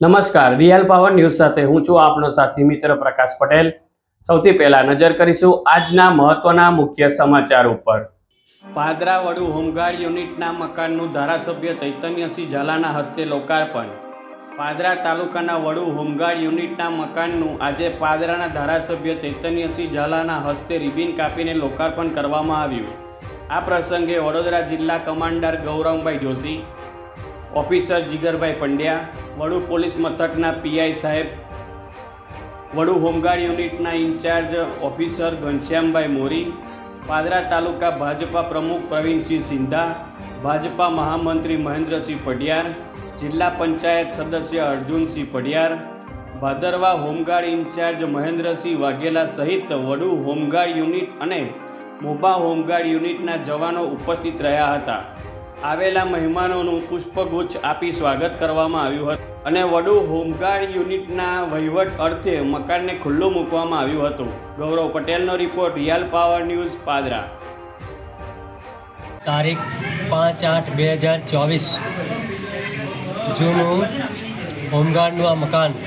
નમસ્કાર, real power news સાથે હું છું આપનો સાથી મિત્ર પ્રકાશ પટેલ. સૌથી પહેલા નજર કરીશું આજના મહત્વના મુખ્ય સમાચાર ઉપર. પાદરા વડુ હોમગાર્ડ યુનિટના મકાનનું ધારાસભ્ય ચૈતન્યસિંહ ઝાલાના હસ્તે લોકાર્પણ. પાદરા તાલુકાના વડુ હોમગાર્ડ યુનિટના મકાનનું આજે પાદરાના ધારાસભ્ય ચૈતન્યસિંહ ઝાલાના હસ્તે રિબિન કાપીને લોકાર્પણ કરવામાં આવ્યું. આ પ્રસંગે વડોદરા જિલ્લા કમાન્ડર ગૌરવભાઈ જોશી ઓફિસર જીગરભાઈ પંડ્યા, વડુ પોલીસ મથકના પીઆઈ સાહેબ, વડુ હોમગાર્ડ યુનિટના ઇન્ચાર્જ ઓફિસર ઘનશ્યામભાઈ મોરી, પાદરા તાલુકા ભાજપા પ્રમુખ પ્રવીણસિંહ સિંધા, ભાજપા મહામંત્રી મહેન્દ્રસિંહ પઢિયાર, જિલ્લા પંચાયત સદસ્ય અર્જુનસિંહ પઢિયાર, ભાદરવા હોમગાર્ડ ઇન્ચાર્જ મહેન્દ્રસિંહ વાઘેલા સહિત વડુ હોમગાર્ડ યુનિટ અને મોબા હોમગાર્ડ યુનિટના જવાનો ઉપસ્થિત રહ્યા હતા. આવેલા મહેમાનોનું પુષ્પગુચ્છ આપી સ્વાગત કરવામાં આવ્યું હતું અને વડુ હોમગાર્ડ યુનિટના વહીવટ અર્થે મકાનને ખુલ્લું મૂકવામાં આવ્યું હતું. ગૌરવ પટેલનો report, real power news, Padra. તારીખ પાંચ આઠ બે હજાર ચોવીસ. જૂનું હોમગાર્ડનું આ મકાન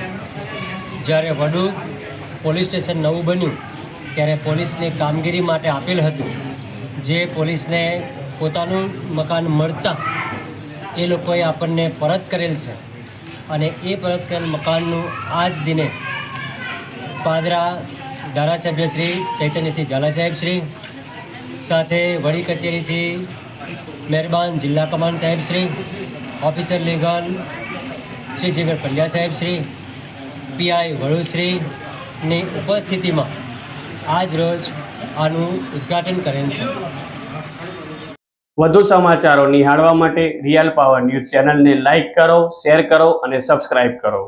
જ્યારે વડુ પોલીસ સ્ટેશન નવું બન્યું, ત્યારે પોલીસની કામગીરી માટે આપેલ હતું. જે પોલીસને પોતાનું મકાન મળતા એ લોકોએ આપણને પરત કરેલ છે. અને એ પરત કરેલ મકાનનું આ જ દિને પાદરા ધારાસભ્ય શ્રી ચૈતન્યસિંહ ઝાલા સાહેબ શ્રી, સાથે વડી કચેરીથી મહેરબાન જિલ્લા કમાન્ડ સાહેબ શ્રી, ઓફિસર લીગલ શ્રી જીગર પંડ્યા સાહેબ શ્રી, પીઆઈ વડુશ્રીની ઉપસ્થિતિમાં આજ રોજ આનું ઉદ્ઘાટન કરેલ છે. વધુ સમાચારો નિહાળવા માટે રિયલ પાવર ન્યૂઝ ચેનલને લાઇક કરો, શેર કરો અને સબસ્ક્રાઇબ કરો.